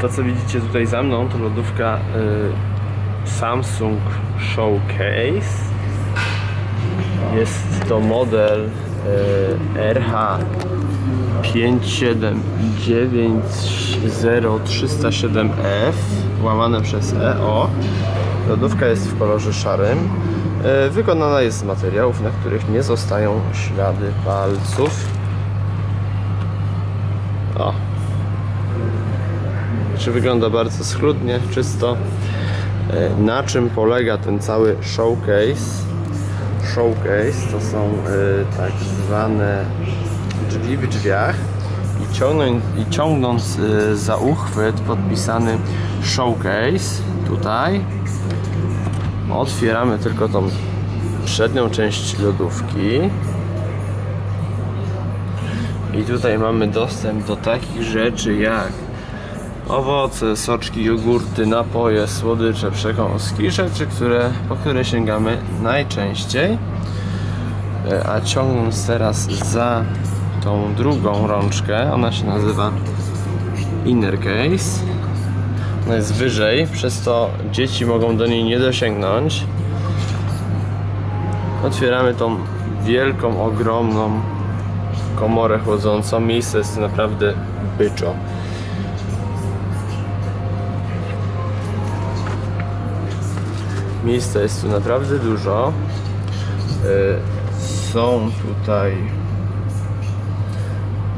To co widzicie tutaj za mną to lodówka y, Samsung Showcase. Jest to model y, RH 5790-307F łamane przez EO. Lodówka jest w kolorze szarym. Y, Wykonana jest z materiałów, na których nie zostają ślady palców. O, czy wygląda bardzo schludnie, czysto. E, Na czym polega ten cały showcase? Showcase to są e, tak zwane drzwi w drzwiach i ciągnąc, i ciągnąc e, za uchwyt podpisany showcase tutaj otwieramy tylko tą przednią część lodówki i tutaj mamy dostęp do takich rzeczy jak owoce, soczki, jogurty, napoje, słodycze, przekąski, rzeczy, które, po które sięgamy najczęściej. E, A ciągnąc teraz za tą drugą rączkę, ona się nazywa inner case. Ona jest wyżej, przez to dzieci mogą do niej nie dosięgnąć. Otwieramy tą wielką, ogromną komorę chłodzącą. Miejsce jest naprawdę byczo. Miejsca jest tu naprawdę dużo. E, Są tutaj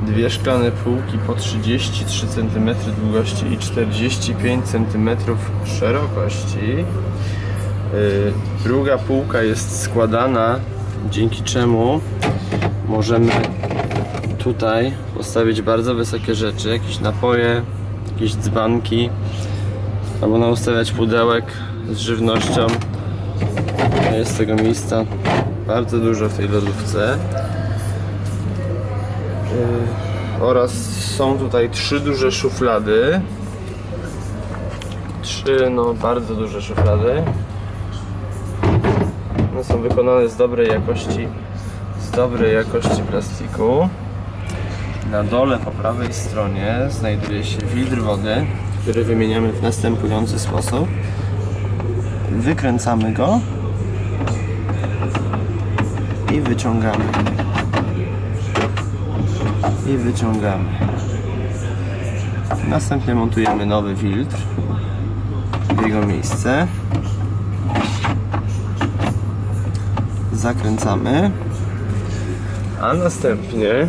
dwie szklane półki po 33 cm długości i 45 cm szerokości. E, Druga półka jest składana, dzięki czemu możemy tutaj postawić bardzo wysokie rzeczy, jakieś napoje, jakieś dzbanki, albo naustawiać pudełek z żywnością. Jest tego miejsca bardzo dużo w tej lodówce. Yy, Oraz są tutaj trzy duże szuflady. Trzy no bardzo duże szuflady. One są wykonane z dobrej jakości z dobrej jakości plastiku. Na dole po prawej stronie znajduje się filtr wody, który wymieniamy w następujący sposób. Wykręcamy go i wyciągamy. I wyciągamy. Następnie montujemy nowy filtr w jego miejsce. Zakręcamy. A następnie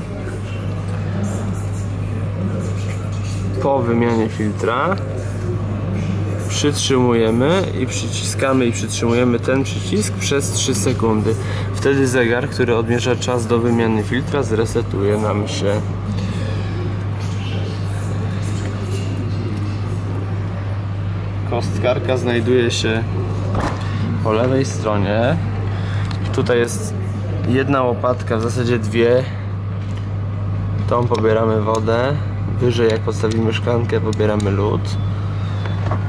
po wymianie filtra przytrzymujemy i przyciskamy i przytrzymujemy ten przycisk przez 3 sekundy. Wtedy zegar, który odmierza czas do wymiany filtra zresetuje nam się. Kostkarka znajduje się po lewej stronie. Tutaj jest jedna łopatka, w zasadzie dwie. Tą pobieramy wodę. Wyżej jak postawimy szklankę pobieramy lód.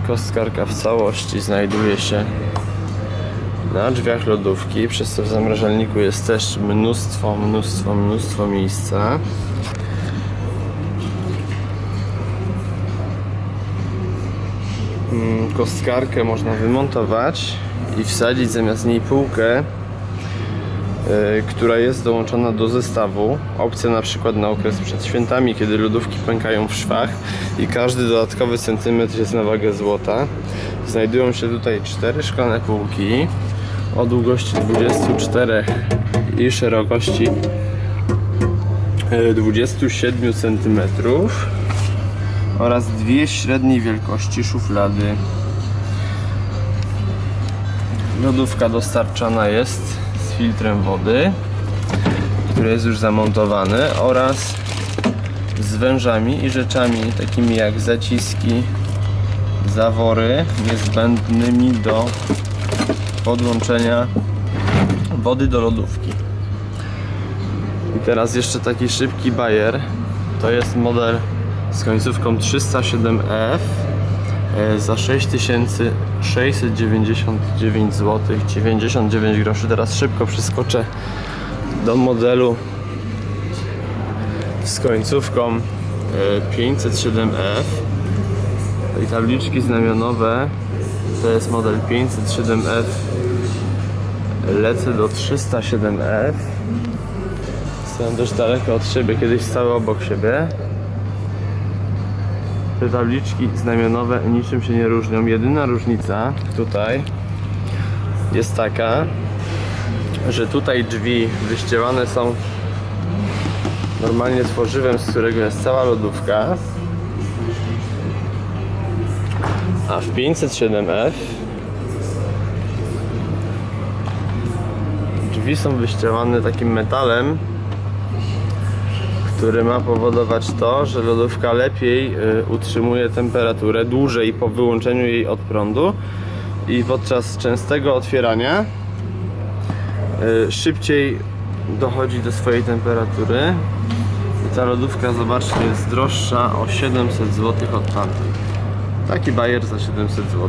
Kostkarka w całości znajduje się na drzwiach lodówki, przez co w zamrażalniku jest też mnóstwo, mnóstwo, mnóstwo miejsca. Mm, Kostkarkę można wymontować i wsadzić zamiast niej półkę która jest dołączona do zestawu. Opcja na przykład na okres przed świętami, kiedy lodówki pękają w szwach i każdy dodatkowy centymetr jest na wagę złota. Znajdują się tutaj cztery szklane półki o długości 24 i szerokości y, 27 cm oraz dwie średniej wielkości szuflady. Lodówka dostarczana jest filtrem wody, który jest już zamontowany oraz z wężami i rzeczami takimi jak zaciski, zawory niezbędnymi do podłączenia wody do lodówki. I teraz jeszcze taki szybki bajer. To jest model z końcówką 307F e, za 6699 zł 99 groszy. Teraz szybko przeskoczę do modelu z końcówką e, 507F i tabliczki znamionowe. To jest model 507F lecę do 307F są dość daleko od siebie, kiedyś stały obok siebie te tabliczki znamionowe niczym się nie różnią. Jedyna różnica tutaj jest taka że tutaj drzwi wyścielane są normalnie tworzywem, z którego jest cała lodówka. A w 507F drzwi są wyścielane takim metalem, który ma powodować to, że lodówka lepiej y, utrzymuje temperaturę dłużej po wyłączeniu jej od prądu i podczas częstego otwierania y, szybciej dochodzi do swojej temperatury. I ta lodówka, zobaczcie, jest droższa o 700 zł od tamtej. Taki bajer za 700 zł.